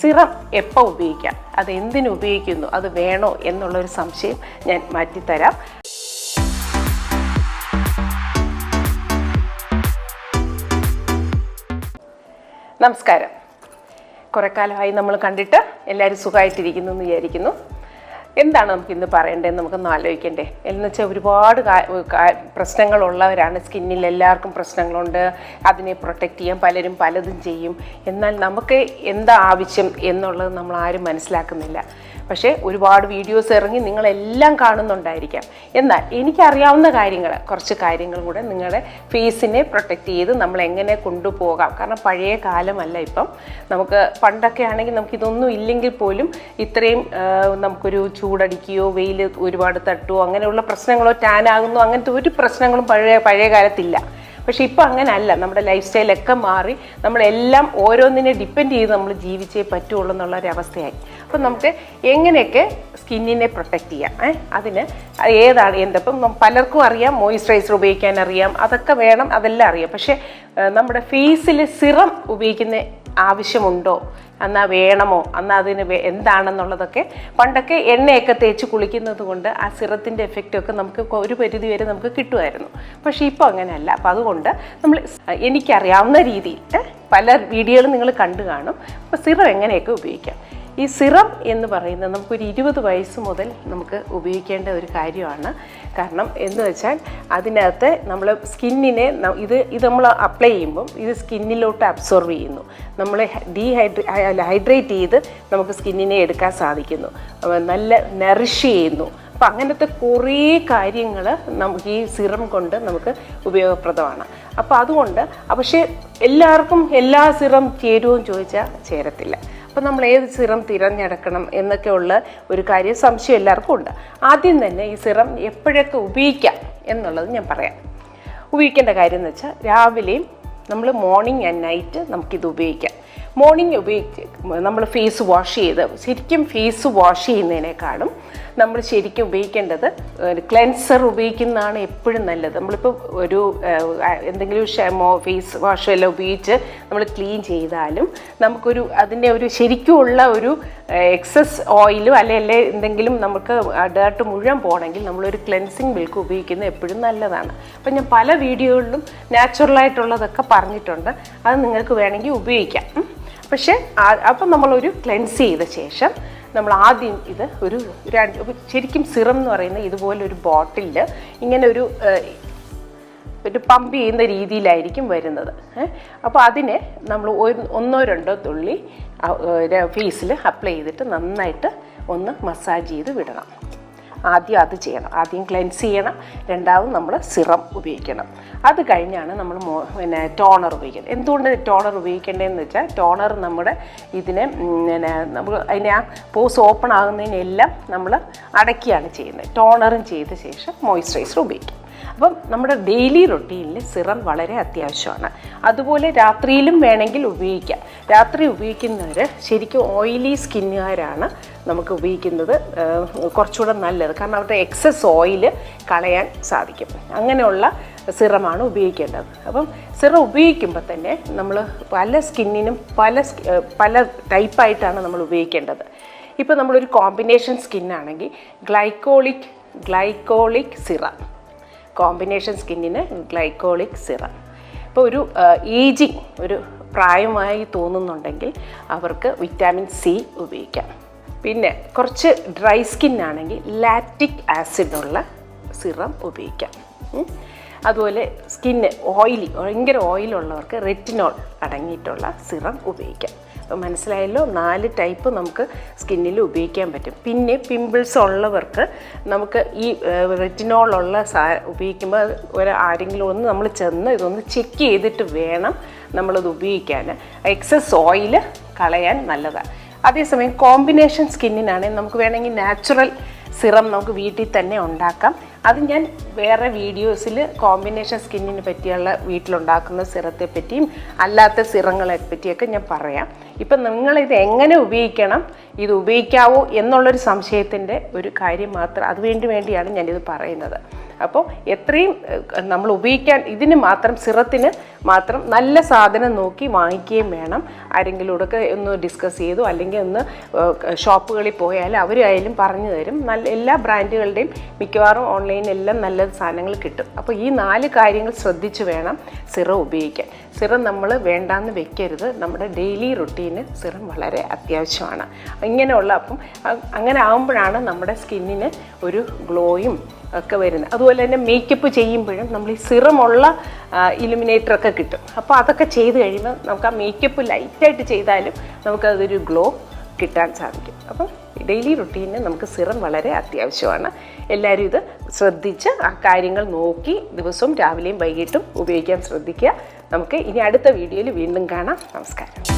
Serum എപ്പോൾ ഉപയോഗിക്കാം? അത് എന്തിനു ഉപയോഗിക്കുന്നു? അത് വേണോ എന്നുള്ളൊരു സംശയം ഞാൻ മാറ്റിത്തരാം. നമസ്കാരം. കുറേ കാലമായി നമ്മൾ കണ്ടിട്ട് എല്ലാവരും സുഖമായിട്ടിരിക്കുന്നു എന്ന് വിചാരിക്കുന്നു. എന്താണ് നമുക്ക് ഇന്ന് പറയേണ്ടതെന്ന് നമുക്കൊന്ന് ആലോചിക്കണ്ടേ? എന്ന് വെച്ചാൽ ഒരുപാട് പ്രശ്നങ്ങളുള്ളവരാണ്. സ്കിന്നിൽ എല്ലാവർക്കും പ്രശ്നങ്ങളുണ്ട്. അതിനെ പ്രൊട്ടക്റ്റ് ചെയ്യാൻ പലരും പലതും ചെയ്യും. എന്നാൽ നമുക്ക് എന്താ ആവശ്യം എന്നുള്ളത് നമ്മൾ ആരും മനസ്സിലാക്കുന്നില്ല. പക്ഷേ ഒരുപാട് വീഡിയോസ് ഇറങ്ങി നിങ്ങളെല്ലാം കാണുന്നുണ്ടായിരിക്കാം. എന്നാൽ എനിക്കറിയാവുന്ന കാര്യങ്ങൾ കുറച്ച് കാര്യങ്ങൾ കൂടെ നിങ്ങളുടെ ഫേസിനെ പ്രൊട്ടക്റ്റ് ചെയ്ത് നമ്മൾ എങ്ങനെ കൊണ്ടുപോകാം. കാരണം പഴയ കാലമല്ല ഇപ്പം. നമുക്ക് പണ്ടൊക്കെ ആണെങ്കിൽ നമുക്കിതൊന്നും ഇല്ലെങ്കിൽ പോലും ഇത്രയും നമുക്കൊരു ചൂടടിക്കുകയോ വെയിൽ ഒരുപാട് തട്ടുകയോ അങ്ങനെയുള്ള പ്രശ്നങ്ങളോ ടാൻ അങ്ങനത്തെ ഒരു പ്രശ്നങ്ങളും പഴയ പഴയ കാലത്തില്ല. പക്ഷെ ഇപ്പം അങ്ങനല്ല. നമ്മുടെ ലൈഫ് സ്റ്റൈലൊക്കെ മാറി. നമ്മളെല്ലാം ഓരോന്നിനെ ഡിപ്പെൻഡ് ചെയ്ത് നമ്മൾ ജീവിച്ചേ പറ്റുള്ളൂ എന്നുള്ള ഒരു അവസ്ഥയായി അപ്പം നമുക്ക് എങ്ങനെയൊക്കെ സ്കിന്നിനെ പ്രൊട്ടക്റ്റ് ചെയ്യാം ഏ? അതിന് ഏതാണ് എന്തപ്പം പലർക്കും അറിയാം മോയിസ്ചറൈസർ ഉപയോഗിക്കാൻ അറിയാം അതൊക്കെ വേണം അതെല്ലാം അറിയാം. പക്ഷേ നമ്മുടെ ഫേസിൽ സിറം ഉപയോഗിക്കുന്ന ആവശ്യമുണ്ടോ? എന്നാൽ വേണമോ? അന്ന് അതിന് എന്താണെന്നുള്ളതൊക്കെ പണ്ടൊക്കെ എണ്ണയൊക്കെ തേച്ച് കുളിക്കുന്നത് കൊണ്ട് ആ സിറത്തിന്റെ എഫക്റ്റൊക്കെ നമുക്ക് ഒരു പരിധി വരെ നമുക്ക് കിട്ടുമായിരുന്നു. പക്ഷേ ഇപ്പോൾ അങ്ങനെയല്ല. അപ്പോൾ അതുകൊണ്ട് നമ്മൾ എനിക്കറിയാവുന്ന രീതിയിൽ പല വീഡിയോകളും നിങ്ങൾ കണ്ടു കാണും. അപ്പോൾ സിറം എങ്ങനെയൊക്കെ ഉപയോഗിക്കാം? ഈ സിറം എന്ന് പറയുന്നത് നമുക്കൊരു ഇരുപത് വയസ്സ് മുതൽ നമുക്ക് ഉപയോഗിക്കേണ്ട ഒരു കാര്യമാണ്. കാരണം എന്ന് വെച്ചാൽ അതിനകത്ത് നമ്മൾ സ്കിന്നിനെ ഇത് ഇത് നമ്മൾ അപ്ലൈ ചെയ്യുമ്പം ഇത് സ്കിന്നിലോട്ട് അബ്സോർവ് ചെയ്യുന്നു. നമ്മൾ ഡീഹൈഡ്രേ ഹൈഡ്രേറ്റ് ചെയ്ത് നമുക്ക് സ്കിന്നിനെ എടുക്കാൻ സാധിക്കുന്നു. നല്ല നറിഷ് ചെയ്യുന്നു. അപ്പം അങ്ങനത്തെ കുറേ കാര്യങ്ങൾ നമുക്ക് ഈ സിറം കൊണ്ട് നമുക്ക് ഉപയോഗപ്രദമാണ്. അപ്പോൾ അതുകൊണ്ട് പക്ഷേ എല്ലാവർക്കും എല്ലാ സിറം ചേരുമോ ചോദിച്ചാൽ ചേരത്തില്ല. അപ്പം നമ്മൾ ഏത് സിറം തിരഞ്ഞെടുക്കണം എന്നൊക്കെയുള്ള ഒരു കാര്യം സംശയം എല്ലാവർക്കും ഉണ്ട്. ആദ്യം തന്നെ ഈ സിറം എപ്പോഴൊക്കെ ഉപയോഗിക്കാം എന്നുള്ളത് ഞാൻ പറയാം. ഉപയോഗിക്കേണ്ട കാര്യം എന്ന് വെച്ചാൽ രാവിലെയും നമ്മൾ മോർണിംഗ് ആൻഡ് നൈറ്റ് നമുക്കിത് ഉപയോഗിക്കാം. മോർണിംഗ് ഉപയോഗിച്ച് നമ്മൾ ഫേസ് വാഷ് ചെയ്ത് ശരിക്കും ഫേസ് വാഷ് ചെയ്യുന്നതിനേക്കാളും നമ്മൾ ശരിക്കും ഉപയോഗിക്കേണ്ടത് ക്ലെൻസർ ഉപയോഗിക്കുന്നതാണ് എപ്പോഴും നല്ലത്. നമ്മളിപ്പോൾ ഒരു എന്തെങ്കിലും ഷെമോ ഫേസ് വാഷോ എല്ലാം ഉപയോഗിച്ച് നമ്മൾ ക്ലീൻ ചെയ്താലും നമുക്കൊരു അതിന്റെ ഒരു ശരിക്കുമുള്ള ഒരു എക്സസ് ഓയിലും അല്ലെ അല്ലെ എന്തെങ്കിലും നമുക്ക് ഡേർട്ട് മുഴുവൻ പോകണമെങ്കിൽ നമ്മളൊരു ക്ലെൻസിങ് മിൽക്ക് ഉപയോഗിക്കുന്നത് എപ്പോഴും നല്ലതാണ്. അപ്പം ഞാൻ പല വീഡിയോകളിലും നാച്ചുറലായിട്ടുള്ളതൊക്കെ പറഞ്ഞിട്ടുണ്ട്. അത് നിങ്ങൾക്ക് വേണമെങ്കിൽ ഉപയോഗിക്കാം. പക്ഷേ അപ്പം നമ്മളൊരു ക്ലെൻസ് ചെയ്ത ശേഷം നമ്മൾ ആദ്യം ഇത് ഒരു ശരിക്കും സിറം എന്ന് പറയുന്ന ഇതുപോലൊരു ബോട്ടിലിൽ ഇങ്ങനെ ഒരു ഒരു പമ്പ് ചെയ്യുന്ന രീതിയിലായിരിക്കും വരുന്നത്. അപ്പോൾ അതിനെ നമ്മൾ ഒന്നോ രണ്ടോ തുള്ളി ഫേസിൽ അപ്ലൈ ചെയ്തിട്ട് നന്നായിട്ട് ഒന്ന് മസാജ് ചെയ്ത് വിടണം. ആദ്യം അത് ചെയ്യണം. ആദ്യം ക്ലെൻസ് ചെയ്യണം. രണ്ടാമത് നമ്മൾ സിറം ഉപയോഗിക്കണം. അത് കഴിഞ്ഞാണ് നമ്മൾ പിന്നെ ടോണർ ഉപയോഗിക്കുന്നത്. എന്തുകൊണ്ട് ടോണർ ഉപയോഗിക്കേണ്ടതെന്ന് വെച്ചാൽ ടോണർ നമ്മുടെ ഇതിനെ പിന്നെ നമുക്ക് അതിനെ ആ പോസ് ഓപ്പൺ ആകുന്നതിനെല്ലാം നമ്മൾ അടക്കിയാണ് ചെയ്യുന്നത്. ടോണറും ചെയ്ത ശേഷം മോയ്സ്ചറൈസർ ഉപയോഗിക്കും. അപ്പം നമ്മുടെ ഡെയിലി റൊട്ടീനിൽ സിറം വളരെ അത്യാവശ്യമാണ്. അതുപോലെ രാത്രിയിലും വേണമെങ്കിൽ ഉപയോഗിക്കാം. രാത്രി ഉപയോഗിക്കുന്നവർ ശരിക്കും ഓയിലി സ്കിന്നുകാരാണ് നമുക്ക് ഉപയോഗിക്കുന്നത്. കുറച്ചുകൂടെ നല്ലത്. കാരണം അവരുടെ എക്സസ് ഓയിൽ കളയാൻ സാധിക്കും. അങ്ങനെയുള്ള സിറമാണ് ഉപയോഗിക്കേണ്ടത്. അപ്പം സിറം ഉപയോഗിക്കുമ്പോൾ തന്നെ നമ്മൾ പല സ്കിന്നിനും പല പല ടൈപ്പായിട്ടാണ് നമ്മൾ ഉപയോഗിക്കേണ്ടത്. ഇപ്പോൾ നമ്മളൊരു കോമ്പിനേഷൻ സ്കിന്നാണെങ്കിൽ ഗ്ലൈക്കോളിക് ഗ്ലൈക്കോളിക് സിറം. കോമ്പിനേഷൻ സ്കിന്നിന് ഗ്ലൈക്കോളിക് സിറം. ഇപ്പോൾ ഒരു ഏജിങ് ഒരു പ്രായമായി തോന്നുന്നുണ്ടെങ്കിൽ അവർക്ക് വിറ്റാമിൻ സി ഉപയോഗിക്കാം. പിന്നെ കുറച്ച് ഡ്രൈ സ്കിന്നാണെങ്കിൽ ലാക്റ്റിക് ആസിഡുള്ള സിറം ഉപയോഗിക്കാം. അതുപോലെ സ്കിന്ന് ഓയിലി ഭയങ്കര ഓയിലുള്ളവർക്ക് റെറ്റിനോൾ അടങ്ങിയിട്ടുള്ള സിറം ഉപയോഗിക്കാം. അപ്പോൾ മനസ്സിലായല്ലോ നാല് ടൈപ്പ് നമുക്ക് സ്കിന്നിൽ ഉപയോഗിക്കാൻ പറ്റും. പിന്നെ പിമ്പിൾസ് ഉള്ളവർക്ക് നമുക്ക് ഈ റെറ്റിനോൾ ഉള്ള സാ ഉപയോഗിക്കുമ്പോൾ ഒരു ആരെങ്കിലും ഒന്ന് നമ്മൾ ചെന്ന് ഇതൊന്ന് ചെക്ക് ചെയ്തിട്ട് വേണം നമ്മളത് ഉപയോഗിക്കാൻ. എക്സസ് ഓയിൽ കളയാൻ നല്ലതാണ് അതേസമയം കോമ്പിനേഷൻ സ്കിന്നിനാണെങ്കിൽ നമുക്ക് വേണമെങ്കിൽ നാച്ചുറൽ സിറം നമുക്ക് വീട്ടിൽ തന്നെ ഉണ്ടാക്കാം. അത് ഞാൻ വേറെ വീഡിയോസിൽ കോമ്പിനേഷൻ സ്കിന്നിനെ പറ്റിയുള്ള വീട്ടിലുണ്ടാക്കുന്ന സിറത്തെ പറ്റിയും അല്ലാത്ത സിറങ്ങളെ പറ്റിയൊക്കെ ഞാൻ പറയാം. ഇപ്പം നിങ്ങളിത് എങ്ങനെ ഉപയോഗിക്കണം ഇത് ഉപയോഗിക്കാവോ എന്നുള്ളൊരു സംശയത്തിന്റെ ഒരു കാര്യം മാത്രം അതുവേണ്ടി വേണ്ടിയാണ് ഞാനിത് പറയുന്നത്. അപ്പോൾ എത്രയും നമ്മൾ ഉപയോഗിക്കാൻ ഇതിന് മാത്രം സിറത്തിന് മാത്രം നല്ല സാധനം നോക്കി വാങ്ങിക്കുകയും വേണം. ആരെങ്കിലോടൊക്കെ ഒന്ന് ഡിസ്കസ് ചെയ്തു അല്ലെങ്കിൽ ഒന്ന് ഷോപ്പുകളിൽ പോയാൽ അവരായാലും പറഞ്ഞു തരും. നല്ല എല്ലാ ബ്രാൻഡുകളുടെയും മിക്കവാറും ഓൺലൈനിൽ എല്ലാം നല്ല സാധനങ്ങൾ കിട്ടും. അപ്പോൾ ഈ നാല് കാര്യങ്ങൾ ശ്രദ്ധിച്ചു വേണം സിറം ഉപയോഗിക്കാൻ. സിറം നമ്മൾ വേണ്ടാന്ന് വെക്കരുത്. നമ്മുടെ ഡെയിലി റുട്ടീന് സിറം വളരെ അത്യാവശ്യമാണ്. ഇങ്ങനെയുള്ള അപ്പം അങ്ങനെ ആകുമ്പോഴാണ് നമ്മുടെ സ്കിന്നിന് ഒരു ഗ്ലോയും ഒക്കെ വരുന്നത്. അതുപോലെ തന്നെ മേക്കപ്പ് ചെയ്യുമ്പോഴും നമ്മൾ ഈ സിറമുള്ള ഇലുമിനേറ്റർ ഒക്കെ കിട്ടും. അപ്പോൾ അതൊക്കെ ചെയ്ത് കഴിയുമ്പോൾ നമുക്ക് ആ മേക്കപ്പ് ലൈറ്റായിട്ട് ചെയ്താലും നമുക്കതൊരു ഗ്ലോ കിട്ടാൻ സാധിക്കും. അപ്പം ഡെയിലി റുട്ടീനിന് നമുക്ക് സിറം വളരെ അത്യാവശ്യമാണ്. എല്ലാവരും ഇത് ശ്രദ്ധിച്ച് ആ കാര്യങ്ങൾ നോക്കി ദിവസവും രാവിലെയും വൈകിട്ടും ഉപയോഗിക്കാൻ ശ്രദ്ധിക്കുക. നമുക്ക് ഇനി അടുത്ത വീഡിയോയിൽ വീണ്ടും കാണാം. നമസ്കാരം.